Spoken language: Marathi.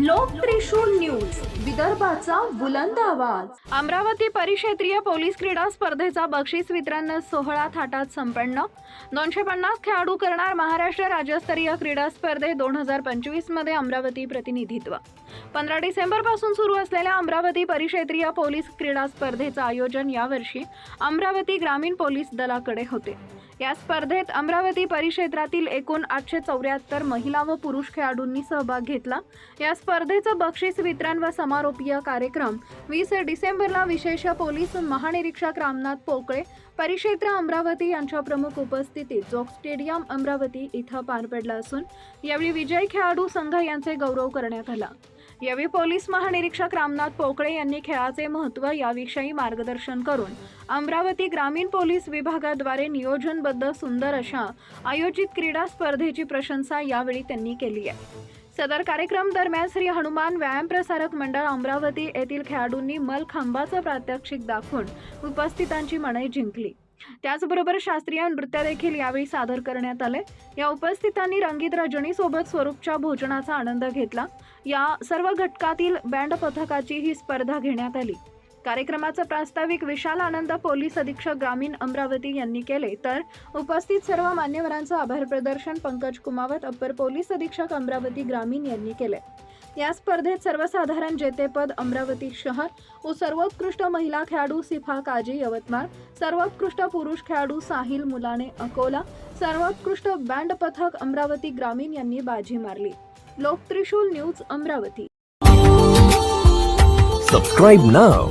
লোক ত্রিশূল विदर्भाचा बुलंद आवाज. अमरावती परिक्षेत्रीय पोलीस क्रीडा स्पर्धेचा बक्षीस वितरण सोहळा थाटात संपन्न. दोनशे पन्नास खेळाडू करणार महाराष्ट्र राज्यस्तरीय क्रीडा स्पर्धे दोन हजार पंचवीसमध्ये अमरावती प्रतिनिधित्व. पंधरा डिसेंबरपासून सुरू असलेल्या अमरावती परिक्षेत्रीय पोलीस क्रीडा स्पर्धेचं आयोजन यावर्षी अमरावती ग्रामीण पोलीस दलाकडे होते. या स्पर्धेत अमरावती परिक्षेत्रातील एकूण आठशे चौऱ्याहत्तर महिला व पुरुष खेळाडूंनी सहभाग घेतला. या स्पर्धेचं बक्षीस वितरण व आरोपीय कार्यक्रम वीस डिसेंबरला विशेष पोलीस महानिरीक्षक रामनाथ पोकळे परिक्षेत्र अमरावती यांच्या प्रमुख उपस्थितीत जोक स्टेडियम अमरावती इथं पार पडला असून यावेळी विजय खेळाडू संघ यांचे गौरव करण्यात आला. यावेळी पोलीस महानिरीक्षक रामनाथ पोकळे यांनी खेळाचे महत्त्व याविषयी मार्गदर्शन करून अमरावती ग्रामीण पोलीस विभागाद्वारे नियोजनबद्ध सुंदर अशा आयोजित क्रीडा स्पर्धेची प्रशंसा यावेळी त्यांनी केली आहे. सदर कार्यक्रम दरम्यान श्री हनुमान व्यायाम प्रसारक मंडळ अमरावती येथील खेळाडूंनी मलखांबाचं प्रात्यक्षिक दाखवून उपस्थितांची मने जिंकली. त्याचबरोबर शास्त्रीय नृत्य देखील यावेळी सादर करण्यात आले. या उपस्थितांनी रंगीत रजनीसोबत स्वरूपच्या भोजनाचा आनंद घेतला. या सर्व घटकातील बँड पथकाची ही स्पर्धा घेण्यात आली. कार्यक्रमाचं प्रास्ताविक विशाल आनंद पोलीस अधीक्षक ग्रामीण अमरावती यांनी केले. तर उपस्थित सर्व मान्यवरांचं आभार प्रदर्शन पंकज कुमावत अप्पर पोलीस अधीक्षक अमरावती ग्रामीण यांनी केले. या स्पर्धेत सर्वसाधारण जेतेपद अमरावती शहर व सर्वोत्कृष्ट महिला खेळाडू सिफा काजी यवतमाळ सर्वोत्कृष्ट पुरुष खेळाडू साहिल मुलाने अकोला सर्वोत्कृष्ट बँड पथक अमरावती ग्रामीण यांनी बाजी मारली. लोकत्रिशूल न्यूज अमरावती. Subscribe नाव